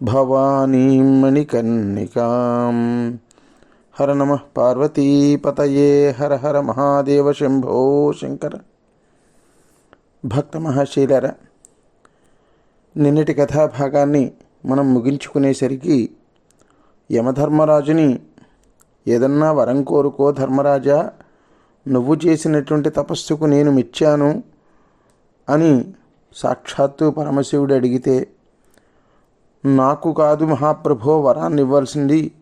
భవానీం మణికర్ణికాం హర నమ పార్వతీపతయే హర హర మహాదేవ శంభో శంకర భక్త మహాశీలర నిన్నటి కథాభాగాన్ని మనం ముగించుకునేసరికి యమధర్మరాజుని ఏదన్నా వరం కోరుకో ధర్మరాజా నువ్వు చేసినటువంటి తపస్సుకు నేను మెచ్చాను అని సాక్షాత్తు పరమశివుడు అడిగితే నాకు కాదు మహాప్రభో వరాన్ని ఇవ్వాల్సింది.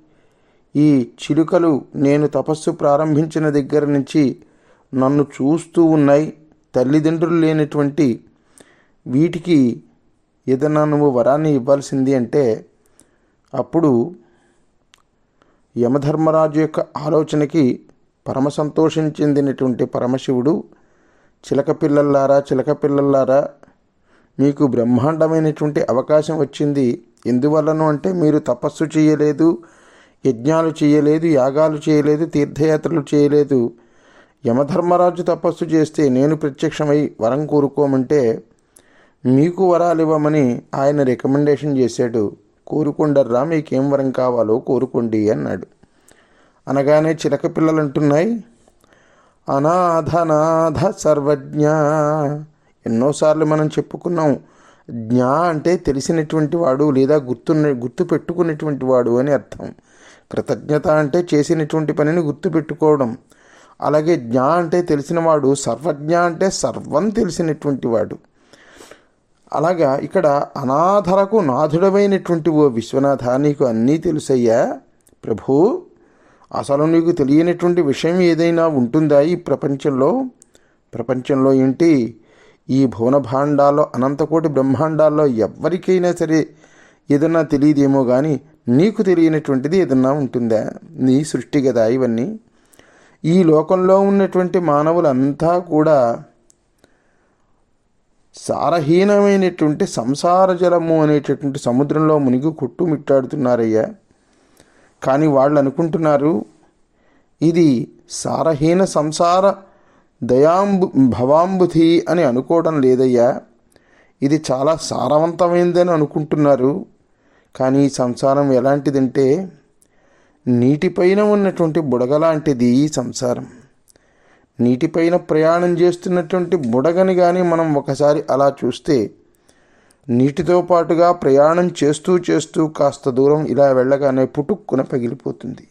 ఈ చిలుకలు నేను తపస్సు ప్రారంభించిన దగ్గర నుంచి నన్ను చూస్తూ ఉన్నాయి. తల్లిదండ్రులు లేనటువంటి వీటికి ఏదైనా నువ్వు వరాన్ని ఇవ్వాల్సింది అంటే అప్పుడు యమధర్మరాజు యొక్క ఆలోచనకి పరమ సంతోషం చెందినటువంటి పరమశివుడు చిలక పిల్లల్లారా చిలక పిల్లల్లారా మీకు బ్రహ్మాండమైనటువంటి అవకాశం వచ్చింది. ఎందువలన అంటే మీరు తపస్సు చేయలేదు యజ్ఞాలు చేయలేదు యాగాలు చేయలేదు తీర్థయాత్రలు చేయలేదు. యమధర్మరాజు తపస్సు చేస్తే నేను ప్రత్యక్షమై వరం కోరుకోమంటే మీకు వరాలు ఇవ్వమని ఆయన రికమెండేషన్ చేశాడు. కోరుకుండర్రా మీకేం వరం కావాలో కోరుకోండి అన్నాడు. అనగానే చిలక పిల్లలు అంటున్నాయి అనాథనాథ సర్వజ్ఞ. ఎన్నోసార్లు మనం చెప్పుకున్నాం జ్ఞా అంటే తెలిసినటువంటి వాడు లేదా గుర్తున్న గుర్తు పెట్టుకున్నటువంటి వాడు అని అర్థం. కృతజ్ఞత అంటే చేసినటువంటి పనిని గుర్తు పెట్టుకోవడం. అలాగే జ్ఞా అంటే తెలిసినవాడు సర్వజ్ఞ అంటే సర్వం తెలిసినటువంటి వాడు. అలాగా ఇక్కడ అనాథలకు నాథుడమైనటువంటి ఓ విశ్వనాథ నీకు అన్నీ తెలుసయ్యా ప్రభు. అసలు నీకు తెలియనటువంటి విషయం ఏదైనా ఉంటుందా ఈ ప్రపంచంలో? ప్రపంచంలో ఏంటి? ఈ భువనభాండాల్లో అనంతకోటి బ్రహ్మాండాల్లో ఎవరికైనా సరే ఏదన్నా తెలియదేమో కానీ నీకు తెలియనటువంటిది ఏదన్నా ఉంటుందా? నీ సృష్టి కదా ఇవన్నీ. ఈ లోకంలో ఉన్నటువంటి మానవులంతా కూడా సారహీనమైనటువంటి సంసార జలము అనేటటువంటి సముద్రంలో మునిగి కొట్టుమిట్టాడుతున్నారయ్యా. కానీ వాళ్ళు అనుకుంటున్నారు ఇది సారహీన సంసార దయాంబు భవాంబుధి అని అనుకోవడం లేదయ్యా. ఇది చాలా సారవంతమైందని అనుకుంటున్నారు. కానీ ఈ సంసారం ఎలాంటిదంటే నీటిపైన ఉన్నటువంటి బుడగ లాంటిది ఈ సంసారం. నీటిపైన ప్రయాణం చేస్తున్నటువంటి బుడగని కానీ మనం ఒకసారి అలా చూస్తే నీటితో పాటుగా ప్రయాణం చేస్తూ చేస్తూ కాస్త దూరం ఇలా వెళ్ళగానే పుటుక్కున పగిలిపోతుంది.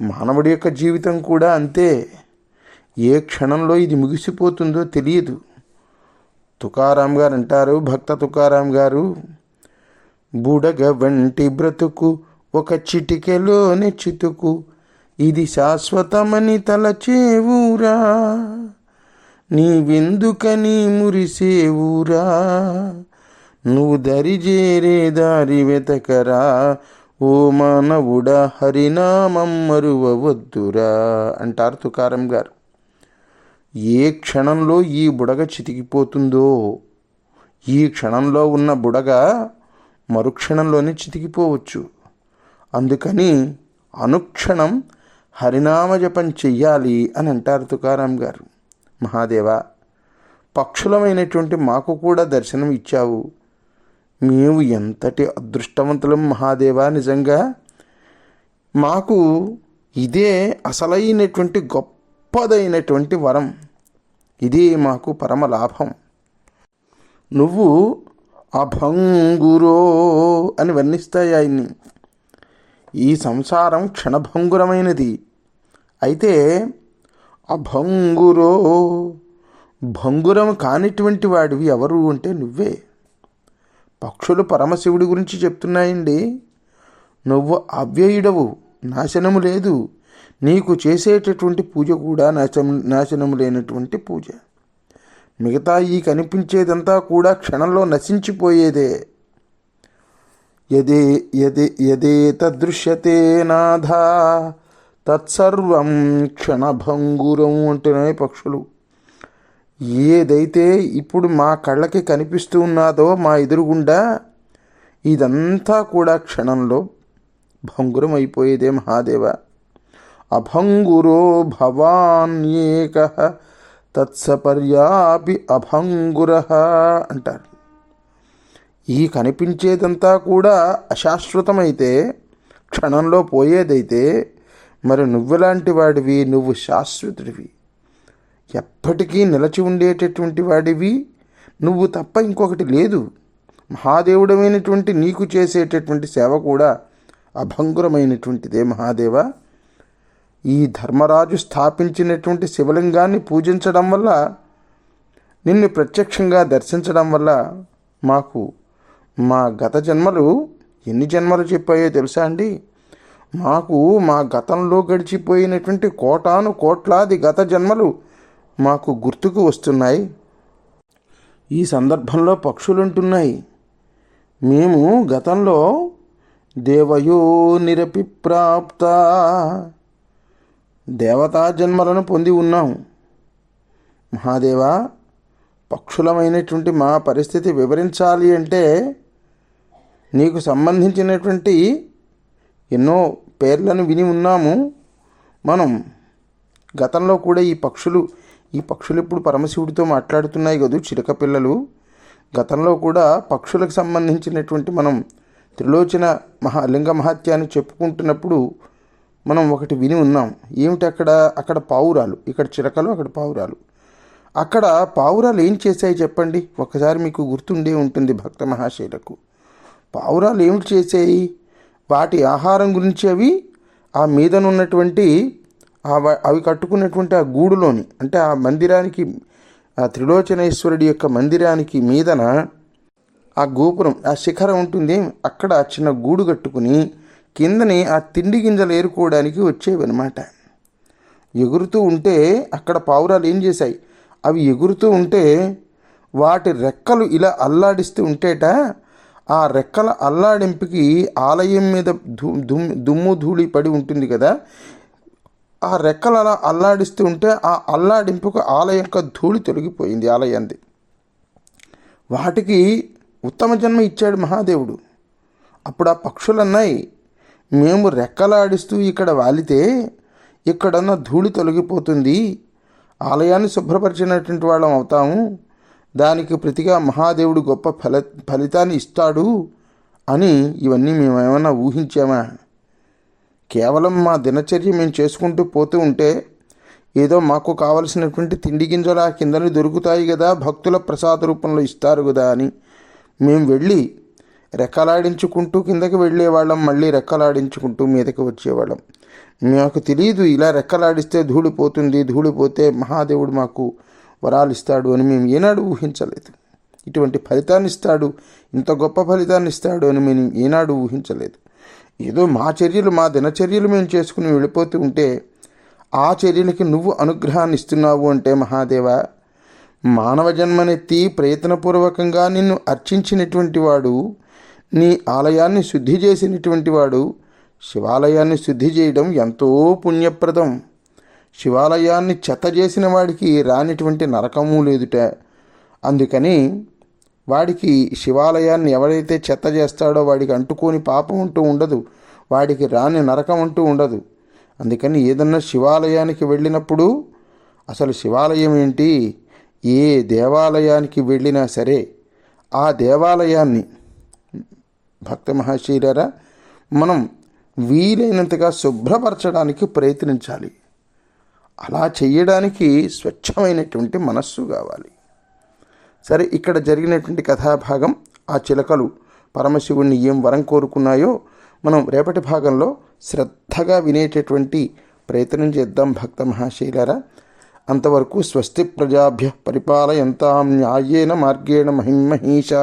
మానవుడి యొక్క జీవితం కూడా అంతే. ఏ క్షణంలో ఇది ముగిసిపోతుందో తెలియదు. తుకారాం గారు అంటారు భక్త తుకారాం గారు బుడగ వంటి బ్రతుకు ఒక చిటికెలోని చితుకు ఇది శాశ్వతమని తలచేవురా నీవెందుకని మురిసేవురా నువ్వు దరిజేరే దారి వెతకరా ఓ మానవుడా హరినామం మరువవద్దురా అంటారు తుకారం గారు. ఏ క్షణంలో ఈ బుడగ చితికిపోతుందో ఈ క్షణంలో ఉన్న బుడగ మరుక్షణంలోనే చితికిపోవచ్చు. అందుకని అనుక్షణం హరినామ జపం చెయ్యాలి అని అంటారు తుకారాం గారు. మహాదేవ పక్షులమైనటువంటి మాకు కూడా దర్శనం ఇచ్చావు. మేము ఎంతటి అదృష్టవంతులం మహాదేవా నిజంగా. మాకు ఇదే అసలైనటువంటి గొప్పదైనటువంటి వరం. ఇదే మాకు పరమ లాభం. నువ్వు అభంగురో అని వర్ణిస్తాయి ఆయన్ని. ఈ సంసారం క్షణభంగురమైనది. అయితే అభంగురో భంగురం కానిటువంటి వాడివి ఎవరు అంటే నువ్వే. పక్షులు పరమశివుడి గురించి చెప్తున్నాయండి. నువ్వు అవ్యయుడవు నాశనము లేదు. నీకు చేసేటటువంటి పూజ కూడా నాశనం నాశనం లేనటువంటి పూజ. మిగతా ఈ కనిపించేదంతా కూడా క్షణంలో నశించిపోయేదే. యదే యదే యదే తదృశ్యతే నాథ తత్సర్వం క్షణభంగురం అంటున్నాయి పక్షులు. ఏదైతే ఇప్పుడు మా కళ్ళకి కనిపిస్తూ ఉన్నదో మా ఎదురుగుండా ఇదంతా కూడా క్షణంలో భంగురం అయిపోయేదే మహాదేవ. అభంగురో భవాన్యేక తత్సపర్యాపి అభంగుర అంటారు. ఈ కనిపించేదంతా కూడా అశాశ్వతమైతే క్షణంలో పోయేదైతే మరి నువ్వులాంటి వాడివి? నువ్వు శాశ్వతుడివి. ఎప్పటికీ నిలచి ఉండేటటువంటి వాడివి. నువ్వు తప్ప ఇంకొకటి లేదు. మహాదేవుడమైనటువంటి నీకు చేసేటటువంటి సేవ కూడా అభంగురమైనటువంటిదే మహాదేవ. ఈ ధర్మరాజు స్థాపించినటువంటి శివలింగాన్ని పూజించడం వల్ల నిన్ను ప్రత్యక్షంగా దర్శించడం వల్ల మాకు మా గత జన్మలు ఎన్ని జన్మలు చెప్పాయో తెలుసా అండి? మాకు మా గతంలో గడిచిపోయినటువంటి కోటాను కోట్లాది గత జన్మలు మాకు గుర్తుకు వస్తున్నాయి. ఈ సందర్భంలో పక్షులుంటున్నాయి. మేము గతంలో దేవయో నిరపి ప్రాప్త దేవతా జన్మలను పొంది ఉన్నాం. మహాదేవా పక్షులమైనటువంటి మా పరిస్థితి వివరించాలి అంటే నీకు సంబంధించినటువంటి ఎన్నో పేర్లను విని ఉన్నాము. మనం గతంలో కూడా ఈ పక్షులు ఈ పక్షులు ఇప్పుడు పరమశివుడితో మాట్లాడుతున్నాయి కదూ చిలక పిల్లలు. గతంలో కూడా పక్షులకు సంబంధించినటువంటి మనం త్రిలోచన మహా లింగ మహత్యాన్ని చెప్పుకుంటున్నప్పుడు మనం ఒకటి విని ఉన్నాం. ఏమిటి అక్కడ? అక్కడ పావురాలు. ఇక్కడ చిరకలు అక్కడ పావురాలు. అక్కడ పావురాలు ఏం చేశాయి చెప్పండి? ఒకసారి మీకు గుర్తుండే ఉంటుంది భక్త మహాశైలకు. పావురాలు ఏమిటి చేసాయి వాటి ఆహారం గురించి అవి ఆ మీదనున్నటువంటి అవి కట్టుకున్నటువంటి ఆ గూడులోని అంటే ఆ మందిరానికి ఆ త్రిలోచనేశ్వరుడి యొక్క మందిరానికి మీదన ఆ గోపురం ఆ శిఖరం ఉంటుంది. అక్కడ చిన్న గూడు కట్టుకుని కిందని ఆ తిండి గింజలు ఏరుకోవడానికి వచ్చేవన్నమాట. ఎగురుతూ ఉంటే అక్కడ పావురాలు ఏం చేశాయి? అవి ఎగురుతూ ఉంటే వాటి రెక్కలు ఇలా అల్లాడిస్తూ ఉంటేట ఆ రెక్కల అల్లాడింపుకి ఆలయం మీద దుమ్ము ధూళి పడి ఉంటుంది కదా? ఆ రెక్కలు అలా అల్లాడిస్తూ ఉంటే ఆ అల్లాడింపుకు ఆలయం యొక్క ధూళి తొలగిపోయింది ఆలయంది వాటికి ఉత్తమ జన్మ ఇచ్చాడు మహాదేవుడు. అప్పుడు ఆ పక్షులు అన్నాయి మేము రెక్కలాడిస్తూ ఇక్కడ వాలితే ఇక్కడన్న ధూళి తొలగిపోతుంది. ఆలయాన్ని శుభ్రపరిచినటువంటి వాళ్ళం అవుతాము. దానికి ప్రతిగా మహాదేవుడు గొప్ప ఫల ఫలితాన్ని ఇస్తాడు అని ఇవన్నీ మేము ఏమైనా ఊహించామా? కేవలం మా దినచర్య మేము చేసుకుంటూ పోతూ ఉంటే ఏదో మాకు కావలసినటువంటి తిండి గింజలు ఆ కిందని దొరుకుతాయి కదా భక్తుల ప్రసాద రూపంలో ఇస్తారు కదా అని మేము వెళ్ళి రెక్కలాడించుకుంటూ కిందకి వెళ్ళేవాళ్ళం మళ్ళీ రెక్కలాడించుకుంటూ మీదకి వచ్చేవాళ్ళం. మాకు తెలియదు ఇలా రెక్కలాడిస్తే ధూళి పోతుంది ధూళి పోతే మహాదేవుడు మాకు వరాలు ఇస్తాడు అని మేము ఏనాడు ఊహించలేదు. ఇటువంటి ఫలితాన్ని ఇస్తాడు ఇంత గొప్ప ఫలితాన్ని ఇస్తాడు అని మేము ఏనాడు ఊహించలేదు. ఏదో మా చర్యలు మా దినచర్యలు మేము చేసుకుని వెళ్ళిపోతూ ఉంటే ఆ చర్యలకి నువ్వు అనుగ్రహాన్ని ఇస్తున్నావు అంటే మహాదేవ మానవ జన్మనెత్తి ప్రయత్నపూర్వకంగా నిన్ను అర్చించినటువంటి వాడు నీ ఆలయాన్ని శుద్ధి చేసినటువంటి వాడు శివాలయాన్ని శుద్ధి చేయడం ఎంతో పుణ్యప్రదం. శివాలయాన్ని చెత్త చేసిన వాడికి రానిటువంటి నరకము లేదుట. అందుకని వాడికి శివాలయాన్ని ఎవరైతే చెత్త చేస్తాడో వాడికి అంటుకోని పాపం అంటూ ఉండదు. వాడికి రాని నరకం అంటూ ఉండదు. అందుకని ఏదన్నా శివాలయానికి వెళ్ళినప్పుడు అసలు శివాలయం ఏంటి? ఏ దేవాలయానికి వెళ్ళినా సరే ఆ దేవాలయాన్ని భక్త మహాశీలరా మనం వీలైనంతగా శుభ్రపరచడానికి ప్రయత్నించాలి. అలా చేయడానికి స్వచ్ఛమైనటువంటి మనస్సు కావాలి. సరే ఇక్కడ జరిగినటువంటి కథాభాగం ఆ చిలకలు పరమశివుణ్ణి ఏం వరం కోరుకున్నాయో మనం రేపటి భాగంలో శ్రద్ధగా వినేటటువంటి ప్రయత్నం చేద్దాం భక్త మహాశైలరా అంతవరకు స్వస్తి ప్రజాభ్య పరిపాలయంతాం న్యాయేన మార్గేణ మహిమహీషా